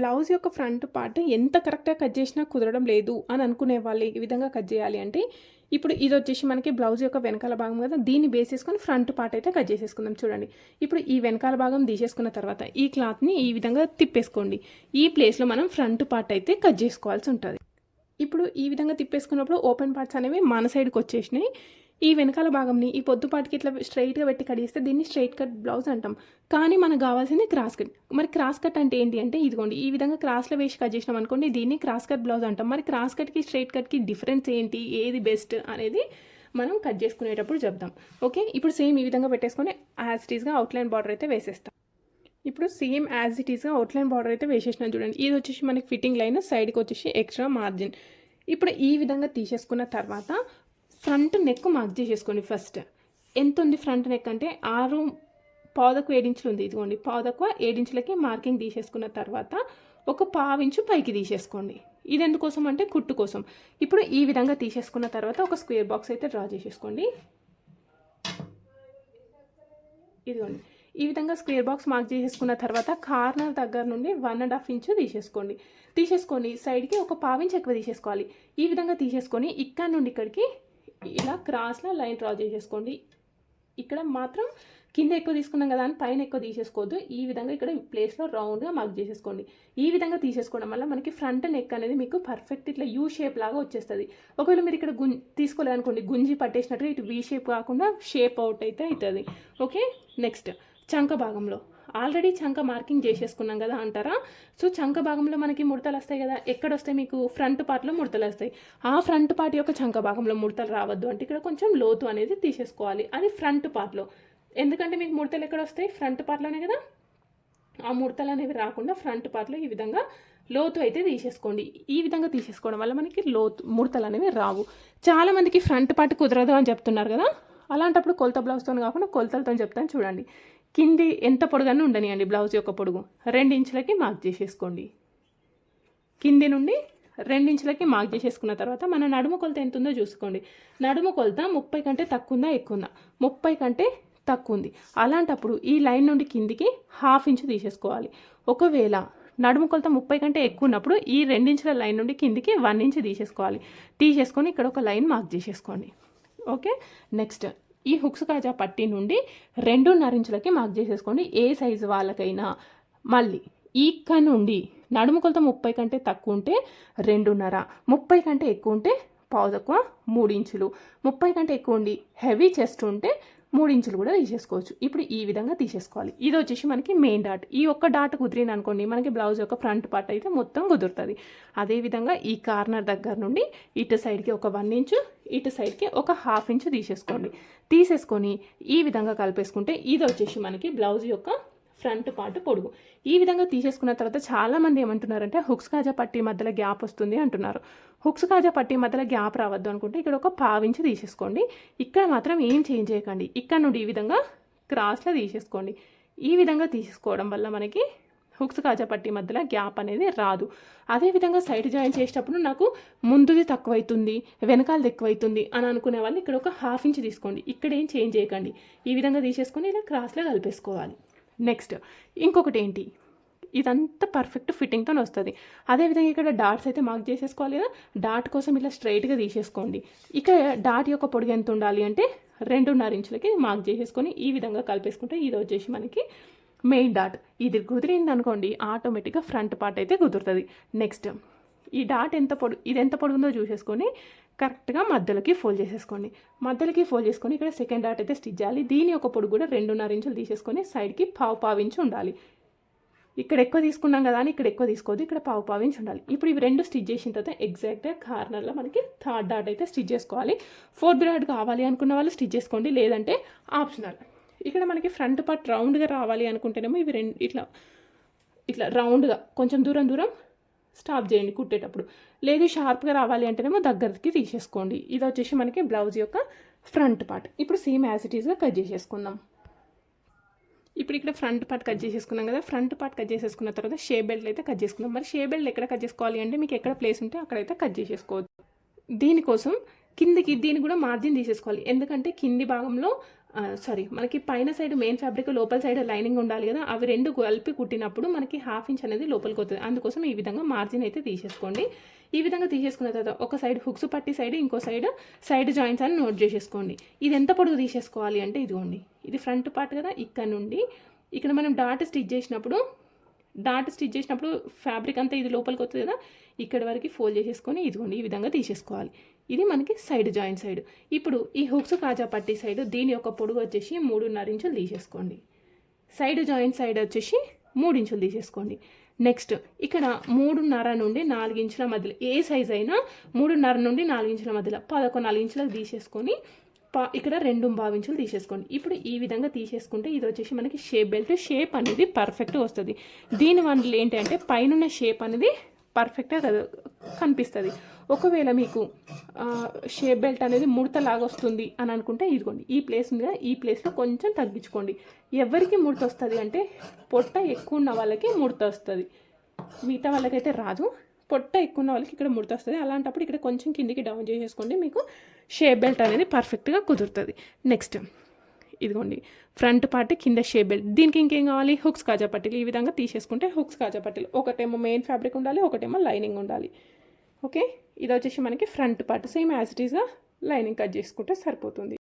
Blouse యొక్క front part ఎంత కరెక్ట్గా కట్ చేసినా కుదరడం లేదు అని అనుకునే వాళ్ళు ఈ విధంగా కట్ చేయాలి అంటే ఇప్పుడు ఇది వచ్చేసి మనకి బ్లౌజ్ యొక్క వెనకాల భాగం కదా దీన్ని బేస్ చేసుకొని ఫ్రంట్ పార్ట్ అయితే కట్ చేసేసుకుందాం చూడండి. ఇప్పుడు ఈ వెనకాల భాగం తీసేసుకున్న తర్వాత ఈ క్లాత్ని ఈ విధంగా తిప్పేసుకోండి. ఈ ప్లేస్లో మనం ఫ్రంట్ పార్ట్ అయితే కట్ చేసుకోవాల్సి ఉంటుంది. ఇప్పుడు ఈ విధంగా తిప్పేసుకున్నప్పుడు ఓపెన్ పార్ట్స్ అనేవి మన సైడ్కి వచ్చేసినాయి. ఈ వెనకాల భాగంని ఈ పొద్దుపాటికి ఇట్లా స్ట్రైట్గా పెట్టి కడిగిస్తే దీన్ని స్ట్రైట్ కట్ బ్లౌజ్ అంటాం. కానీ మనకు కావాల్సింది క్రాస్ కట్ మరి క్రాస్ కట్ అంటే ఏంటి అంటే ఇదిగోండి ఈ విధంగా క్రాస్లో వేసి కట్ చేసినాం అనుకోండి దీన్ని క్రాస్ కట్ బ్లౌజ్ అంటాం. మరి క్రాస్ కట్కి స్ట్రైట్ కట్కి డిఫరెన్స్ ఏంటి? ఏది బెస్ట్ అనేది మనం కట్ చేసుకునేటప్పుడు చెప్దాం. ఓకే ఇప్పుడు సేమ్ ఈ విధంగా పెట్టేసుకొని యాజ్ ఇట్ ఈస్గా అవుట్లైన్ బార్డర్ అయితే వేసేస్తాం. ఇప్పుడు సేమ్ యాజ్ ఇట్ ఈస్గా అవుట్లైన్ బార్డర్ అయితే వేసేసినాం చూడండి. ఇది వచ్చేసి మనకి ఫిట్టింగ్ లైన్ సైడ్కి వచ్చేసి ఎక్స్ట్రా మార్జిన్ ఇప్పుడు ఈ విధంగా తీసేసుకున్న తర్వాత ఫ్రంట్ నెక్ మార్క్ చేసేసుకోండి ఫస్ట్ ఎంత ఉంది ఫ్రంట్ నెక్ అంటే ఆరు పాదకు ఏడించులు ఉంది. ఇదిగోండి పాదకు ఏడించులకి మార్కింగ్ తీసేసుకున్న తర్వాత ఒక పావించు పైకి తీసేసుకోండి. ఇది ఎందుకోసం అంటే కుట్టు కోసం. ఇప్పుడు ఈ విధంగా తీసేసుకున్న తర్వాత ఒక స్క్వేర్ బాక్స్ అయితే డ్రా చేసేసుకోండి. ఇదిగోండి ఈ విధంగా స్క్వేర్ బాక్స్ మార్క్ చేసేసుకున్న తర్వాత కార్నర్ దగ్గర నుండి వన్ అండ్ హాఫ్ ఇంచు తీసేసుకోండి. తీసేసుకొని సైడ్కి ఒక పావించ్ ఎక్కువ తీసేసుకోవాలి. ఈ విధంగా తీసేసుకొని ఇక్కడ నుండి ఇక్కడికి ఇలా క్రాస్లో లైన్ డ్రా చేసేసుకోండి. ఇక్కడ మాత్రం కింద ఎక్కువ తీసుకున్నాం కదా అని పైన ఎక్కువ తీసేసుకోవద్దు. ఈ విధంగా ఇక్కడ ప్లేస్లో రౌండ్గా మార్క్ చేసేసుకోండి. ఈ విధంగా తీసేసుకోవడం వల్ల మనకి ఫ్రంట్ నెక్ అనేది మీకు పర్ఫెక్ట్ ఇట్లా యూ షేప్ లాగా వచ్చేస్తుంది. ఒకవేళ మీరు ఇక్కడ గుం తీసుకోలేదనుకోండి గుంజి పట్టేసినట్టుగా ఇటు వీ షేప్ కాకుండా షేప్ అవుట్ అయితే అవుతుంది. ఓకే నెక్స్ట్ చంక భాగంలో. ఆల్రెడీ చంక మార్కింగ్ చేసేసుకున్నాం కదా అంటారా? సో చంక భాగంలో మనకి ముడతలు వస్తాయి కదా. ఎక్కడ వస్తాయి మీకు ఫ్రంట్ పార్ట్లో ముడతలు వస్తాయి. ఆ ఫ్రంట్ పార్ట్ యొక్క చంక భాగంలో ముడతలు రావద్దు అంటే ఇక్కడ కొంచెం లోతు అనేది తీసేసుకోవాలి. అది ఫ్రంట్ పార్ట్లో. ఎందుకంటే మీకు ముడతలు ఎక్కడ వస్తాయి? ఫ్రంట్ పార్ట్లోనే కదా. ఆ ముడతలు అనేవి రాకుండా ఫ్రంట్ పార్ట్లో ఈ విధంగా లోతు అయితే తీసేసుకోండి. ఈ విధంగా తీసేసుకోవడం వల్ల మనకి లోతు ముడతలు అనేవి రావు. చాలామందికి ఫ్రంట్ పార్ట్ కుదరదు అని చెప్తున్నారు కదా. అలాంటప్పుడు కొలత బ్లౌజ్తో కాకుండా కొలతలతో చెప్తాను చూడండి. కింది ఎంత పొడుగానే ఉండనియండి బ్లౌజ్ యొక్క పొడుగు. రెండు ఇంచులకి మార్క్ చేసేసుకోండి. కింది నుండి రెండించులకి మార్క్ చేసేసుకున్న తర్వాత మన నడుము కొలత ఎంత ఉందో చూసుకోండి. నడుము కొలత ముప్పై కంటే తక్కువ ఉందా ఎక్కువ ఉందా ముప్పై కంటే తక్కువ ఉంది అలాంటప్పుడు ఈ లైన్ నుండి కిందికి హాఫ్ ఇంచు తీసేసుకోవాలి. ఒకవేళ నడుము కొలత ముప్పై కంటే ఎక్కువ ఉన్నప్పుడు ఈ రెండించుల లైన్ నుండి కిందికి వన్ ఇంచ్ తీసేసుకోవాలి. తీసేసుకొని ఇక్కడ ఒక లైన్ మార్క్ చేసేసుకోండి. ఓకే? నెక్స్ట్ ఈ హుక్స్ కాజా పట్టి నుండి రెండున్నర ఇంచులకి మార్క్ చేసేసుకోండి. ఏ సైజు వాళ్ళకైనా. మళ్ళీ ఇక్కడ నుండి నడుము కొలత ముప్పై కంటే తక్కువ ఉంటే రెండున్నర ముప్పై కంటే ఎక్కువ ఉంటే పావు తక్కువ మూడు ఇంచులు ముప్పై కంటే ఎక్కువ ఉండి హెవీ చెస్ట్ ఉంటే మూడు ఇంచులు కూడా తీసేసుకోవచ్చు. ఇప్పుడు ఈ విధంగా తీసేసుకోవాలి. ఇది వచ్చేసి మనకి మెయిన్ డాట్ ఈ ఒక్క డాట్ కుదిరింది అనుకోండి మనకి బ్లౌజ్ యొక్క ఫ్రంట్ పార్ట్ అయితే మొత్తం కుదురుతుంది. అదేవిధంగా ఈ కార్నర్ దగ్గర నుండి ఇటు సైడ్కి ఒక వన్ ఇంచు ఇటు సైడ్కి ఒక హాఫ్ ఇంచు తీసేసుకోండి. తీసేసుకొని ఈ విధంగా కలిపేసుకుంటే ఇది వచ్చేసి మనకి బ్లౌజ్ యొక్క ఫ్రంట్ పార్ట్ పొడుగు. ఈ విధంగా తీసేసుకున్న తర్వాత చాలామంది ఏమంటున్నారంటే హుక్స్ కాజా పట్టి మధ్యలో గ్యాప్ వస్తుంది అంటున్నారు. హుక్స్ కాజా పట్టి మధ్యలో గ్యాప్ రావద్దు అనుకుంటే ఇక్కడ ఒక పావించి తీసేసుకోండి. ఇక్కడ మాత్రం ఏం చేంజ్ చేయకండి. ఇక్కడ నుండి ఈ విధంగా క్రాస్లో తీసేసుకోండి. ఈ విధంగా తీసేసుకోవడం వల్ల మనకి హుక్స్ కాజా పట్టి మధ్యలో గ్యాప్ అనేది రాదు. అదేవిధంగా సైడ్ జాయిన్ చేసేటప్పుడు నాకు ముందుది తక్కువైతుంది వెనకాలది ఎక్కువైతుంది అని అనుకునే వాళ్ళు ఇక్కడ ఒక హాఫ్ ఇంచ్ తీసుకోండి. ఇక్కడ ఏం చేంజ్ చేయకండి. ఈ విధంగా తీసేసుకొని ఇలా క్రాస్లో కలిపేసుకోవాలి. నెక్స్ట్ ఇంకొకటి ఏంటి ఇదంతా పర్ఫెక్ట్ ఫిట్టింగ్తో వస్తుంది. అదేవిధంగా ఇక్కడ డాట్స్ అయితే మార్క్ చేసేసుకోవాలి కదా. డాట్ కోసం ఇలా స్ట్రైట్గా తీసేసుకోండి. ఇక డాట్ యొక్క పొడుగు ఎంత ఉండాలి అంటే రెండున్నర ఇంచులకి మార్క్ చేసేసుకొని ఈ విధంగా కలిపేసుకుంటే ఇది వచ్చేసి మనకి మెయిన్ డాట్ ఇది కుదిరింది అనుకోండి ఆటోమేటిక్గా ఫ్రంట్ పార్ట్ అయితే కుదురుతుంది. నెక్స్ట్ ఈ డాట్ ఎంత పొడు ఇది ఎంత పొడుగుందో చూసేసుకొని కరెక్ట్గా మధ్యలోకి ఫోల్డ్ చేసేసుకోండి. మధ్యలోకి ఫోల్డ్ చేసుకొని ఇక్కడ సెకండ్ డాట్ అయితే స్టిచ్ చేయాలి. దీని ఒక పొడుగు కూడా రెండున్నర ఇంచులు తీసేసుకొని సైడ్కి పావు పావు ఇంచు ఉండాలి. ఇక్కడ ఎక్కువ తీసుకున్నాం కదా అని ఇక్కడ ఎక్కువ తీసుకోవద్దు. ఇక్కడ పావు పావు ఇంచు ఉండాలి. ఇప్పుడు ఇవి రెండు స్టిచ్ చేసిన తర్వాత ఎగ్జాక్ట్గా కార్నర్లో మనకి థర్డ్ డాట్ అయితే స్టిచ్ చేసుకోవాలి. ఫోర్త్ డాట్ కావాలి అనుకున్న వాళ్ళు స్టిచ్ చేసుకోండి. లేదంటే ఆప్షనల్ ఇక్కడ మనకి ఫ్రంట్ పార్ట్ రౌండ్గా రావాలి అనుకుంటేనేమో ఇవి రెండు ఇట్లా ఇట్లా రౌండ్గా కొంచెం దూరం దూరం స్టాప్ చేయండి కుట్టేటప్పుడు. లేదు షార్ప్గా రావాలి అంటేనేమో దగ్గరికి తీసేసుకోండి. ఇది వచ్చేసి మనకి బ్లౌజ్ యొక్క ఫ్రంట్ పార్ట్ ఇప్పుడు సేమ్ యాజ్ ఇట్ ఈస్గా కట్ చేసేసుకుందాం. ఇప్పుడు ఇక్కడ ఫ్రంట్ పార్ట్ కట్ చేసేసుకున్నాం కదా ఫ్రంట్ పార్ట్ కట్ చేసేసుకున్న తర్వాత షే బెల్ట్ అయితే కట్ చేసుకుందాం. మరి షే బెల్ట్ ఎక్కడ కట్ చేసుకోవాలి అంటే మీకు ఎక్కడ ప్లేస్ ఉంటే అక్కడైతే కట్ చేసేసుకోవచ్చు. దీనికోసం కిందికి దీన్ని కూడా మార్జిన్ తీసేసుకోవాలి. ఎందుకంటే కింది భాగంలో సారీ మనకి పైన సైడ్ మెయిన్ ఫ్యాబ్రిక్ లోపల సైడ్ లైనింగ్ ఉండాలి కదా అవి రెండు కలిపి కుట్టినప్పుడు మనకి హాఫ్ ఇంచ్ అనేది లోపలికి వస్తుంది అందుకోసం ఈ విధంగా మార్జిన్ అయితే తీసేసుకోండి. ఈ విధంగా తీసేసుకున్న తర్వాత ఒక సైడ్ హుక్స్ పట్టి సైడ్ ఇంకో సైడ్ సైడ్ జాయింట్స్ అని నోట్ చేసేసుకోండి. ఇది ఎంత పొడుగు తీసేసుకోవాలి అంటే ఇదిగోండి. ఇది ఫ్రంట్ పార్ట్ కదా ఇక్కడ నుండి ఇక్కడ మనం డాట్ స్టిచ్ చేసినప్పుడు డాట్ స్టిచ్ చేసినప్పుడు ఫ్యాబ్రిక్ అంతా ఇది లోపలికి వస్తుంది కదా ఇక్కడ వరకు ఫోల్డ్ చేసేసుకొని ఇదిగోండి ఈ విధంగా తీసేసుకోవాలి. ఇది మనకి సైడ్ జాయింట్ సైడ్. ఇప్పుడు ఈ హుక్స్ కాజా పట్టి సైడ్ దీని యొక్క పొడుగు వచ్చేసి మూడున్నర ఇంచులు తీసేసుకోండి. సైడ్ జాయింట్ సైడ్ వచ్చేసి మూడు ఇంచులు తీసేసుకోండి. నెక్స్ట్ ఇక్కడ మూడున్నర నుండి నాలుగు ఇంచుల మధ్యలో ఏ సైజ్ అయినా మూడున్నర నుండి నాలుగు ఇంచుల మధ్యలో పదకొండు నాలుగు ఇంచులకు తీసేసుకొని పా ఇక్కడ రెండు ఇంచులు తీసేసుకోండి. ఇప్పుడు ఈ విధంగా తీసేసుకుంటే ఇది వచ్చేసి మనకి షేప్ బెల్ట్ షేప్ అనేది పర్ఫెక్ట్గా వస్తుంది. దీని వల్ల ఏంటంటే పైన షేప్ అనేది పర్ఫెక్ట్గా కనిపిస్తుంది. ఒకవేళ మీకు షేప్ బెల్ట్ అనేది ముడతలాగా వస్తుంది అని అనుకుంటే ఇదిగోండి ఈ ప్లేస్ ఉంది కదా ఈ ప్లేస్లో కొంచెం తగ్గించుకోండి. ఎవరికి ముడత వస్తుంది అంటే పొట్ట ఎక్కువ ఉన్న వాళ్ళకి ముడత వస్తుంది మిగతా వాళ్ళకైతే రాదు. పొట్ట ఎక్కువ ఉన్న వాళ్ళకి ఇక్కడ ముడత వస్తుంది అలాంటప్పుడు ఇక్కడ కొంచెం కిందికి డౌన్ చేసేసుకోండి మీకు షేప్ బెల్ట్ అనేది పర్ఫెక్ట్గా కుదురుతుంది. నెక్స్ట్ ఇదిగోండి ఫ్రంట్ పార్ట్ కింద షేప్ బెల్ట్ దీనికి ఇంకేం కావాలి? హుక్స్ కాజా పట్టీలు. ఈ విధంగా తీసేసుకుంటే హుక్స్ కాజా పట్టీలు. ఒకటేమో మెయిన్ ఫ్యాబ్రిక్ ఉండాలి ఒకటేమో లైనింగ్ ఉండాలి. ఓకే ఇది వచ్చేసి మనకి front part same as it ఈస్గా లైనింగ్ కట్ చేసుకుంటే సరిపోతుంది.